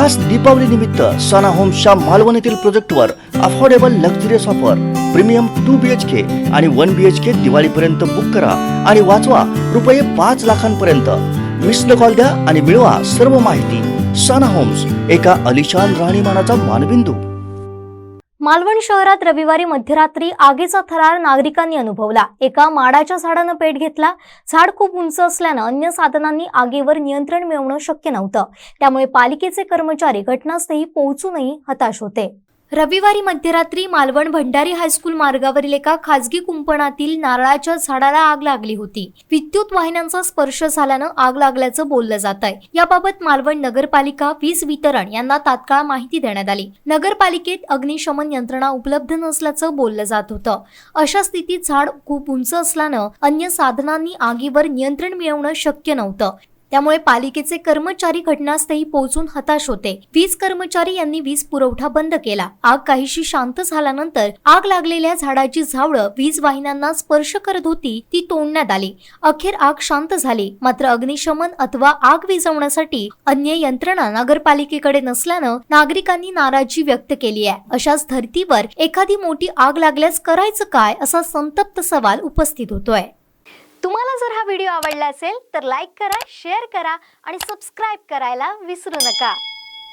खास दीपावली निमित्त सना होम्सच्या मालवण येथील प्रोजेक्टवर affordable luxurious offer premium two B H K आणि वन बी एच के दिवाळीपर्यंत बुक करा आणि वाचवा रुपये पाच लाखांपर्यंत. मिस्ड कॉल द्या आणि मिळवा सर्व माहिती. सना होम्स एका अलिशान राहणीमानाचा मानबिंदू. मालवण शहरात रविवारी मध्यरात्री आगीचा थरार नागरिकांनी अनुभवला. एका माडाच्या झाडानं पेट घेतला. झाड खूप उंच असल्यानं अन्य साधनांनी आगीवर नियंत्रण मिळवणं शक्य नव्हतं. त्यामुळे पालिकेचे कर्मचारी घटनास्थळी पोहोचूनही हताश होते. रविवारी मध्यरात्री मालवण भंडारी हायस्कूल मार्गावरील एका खासगी कुंपणातील नारळाच्या झाडाला आग लागली होती. विद्युत वाहिन्यांचा स्पर्श झाल्यानं आग लागल्याचं बोललं जात आहे. याबाबत मालवण नगरपालिका वीज वितरण यांना तात्काळ माहिती देण्यात आली. नगरपालिकेत अग्निशमन यंत्रणा उपलब्ध नसल्याचं बोललं जात होतं. अशा स्थितीत झाड खूप उंच असल्यानं अन्य साधनांनी आगीवर नियंत्रण मिळवणं शक्य नव्हतं. त्यामुळे पालिकेचे कर्मचारी घटनास्थळी पोहोचून हताश होते. वीज कर्मचारी यांनी वीज पुरवठा बंद केला. आग काहीशी शांत झाल्यानंतर आग लागलेल्या झाडाची झावळं वीज वाहिन्यांना स्पर्श करत होती ती तोडण्यात आली. अखेर आग शांत झाली. मात्र अग्निशमन अथवा आग विझवण्यासाठी अन्य यंत्रणा नगरपालिकेकडे नसल्यानं नागरिकांनी नाराजी व्यक्त केली आहे. अशाच धर्तीवर एखादी मोठी आग लागल्यास करायचं काय असा संतप्त सवाल उपस्थित होतोय. तुम्हाला जर हा व्हिडिओ आवडला असेल तर लाईक करा शेअर करा आणि सबस्क्राईब करायला विसरू नका.